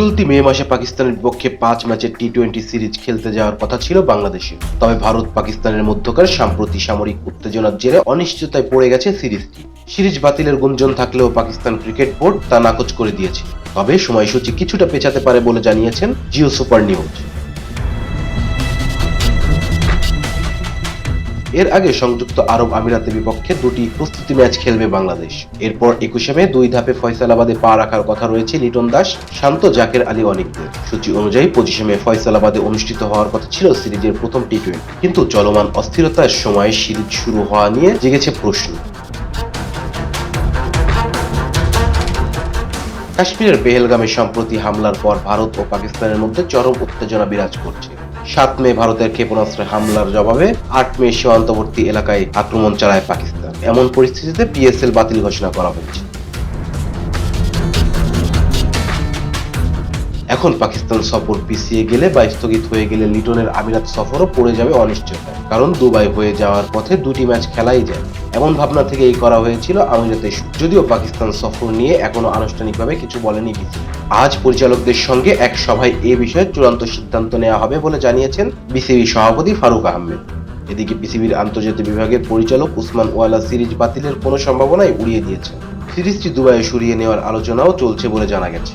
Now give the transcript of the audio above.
চলতি মে মাসে পাকিস্তানের বিপক্ষে পাঁচ ম্যাচের টি টোয়েন্টি সিরিজ খেলতে যাওয়ার কথা ছিল বাংলাদেশে। তবে ভারত পাকিস্তানের মধ্যকার সাম্প্রতিক সামরিক উত্তেজনার জেরে অনিশ্চয়তায় পড়ে গেছে সিরিজটি। সিরিজ বাতিলের গুঞ্জন থাকলেও পাকিস্তান ক্রিকেট বোর্ড তা নাকচ করে দিয়েছে। তবে সময়সূচি কিছুটা পেছাতে পারে বলে জানিয়েছেন জিও সুপার নিউজ। এর আগে সংযুক্ত আরব আমিরাতের বিপক্ষে দুটি প্রস্তুতি ম্যাচ খেলবে বাংলাদেশ। এরপর একুশে মে দুই ধাপে ফয়সালাবাদে পা রাখার কথা রয়েছে লিটন দাস, শান্ত জাকের আলী অনিকদের। সূচি অনুযায়ী পঁচিশে মে ফয়সালাবাদে অনুষ্ঠিত হওয়ার কথা ছিল সিরিজের প্রথম টি টোয়েন্টি কিন্তু চলমান অস্থিরতার সময় সিরিজ শুরু হওয়া নিয়ে জেগেছে প্রশ্ন। কাশ্মীরের পেহেলগামে সম্প্রতি হামলার পর ভারত ও পাকিস্তানের মধ্যে চরম উত্তেজনা বিরাজ করছে। সাত মে ভারতের ক্ষেপণাস্ত্রের হামলার জবাবে আট মে সীমান্তবর্তী এলাকায় আক্রমণ চালায় পাকিস্তান। এমন পরিস্থিতিতে পিএসএল বাতিল ঘোষণা করা হয়েছে। এখন পাকিস্তান সফর পিছিয়ে গেলে বা স্থগিত হয়ে গেলে লিটনের আমিরাত সফরও পড়ে যাবে অনিশ্চয়তায়, কারণ দুবাই হয়ে যাওয়ার পথে দুটি ম্যাচ খেলাই যায়। এমন ভাবনা থেকে এই করা হয়েছিল আমিরাতে। যদিও পাকিস্তান সফর নিয়ে এখনও আনুষ্ঠানিকভাবে কিছু বলেনি বিসিবি আজ পরিচালকদের সঙ্গে এক সভায় এ বিষয়ে চূড়ান্ত সিদ্ধান্ত নেওয়া হবে বলে জানিয়েছেন বিসিবি সভাপতি ফারুক আহমেদ। এদিকে বিসিবির আন্তর্জাতিক বিভাগের পরিচালক উসমান ওয়ালা সিরিজ বাতিলের কোনো সম্ভাবনাই উড়িয়ে দিয়েছেন। সিরিজটি দুবাইয়ে সরিয়ে নেওয়ার আলোচনাও চলছে বলে জানা গেছে।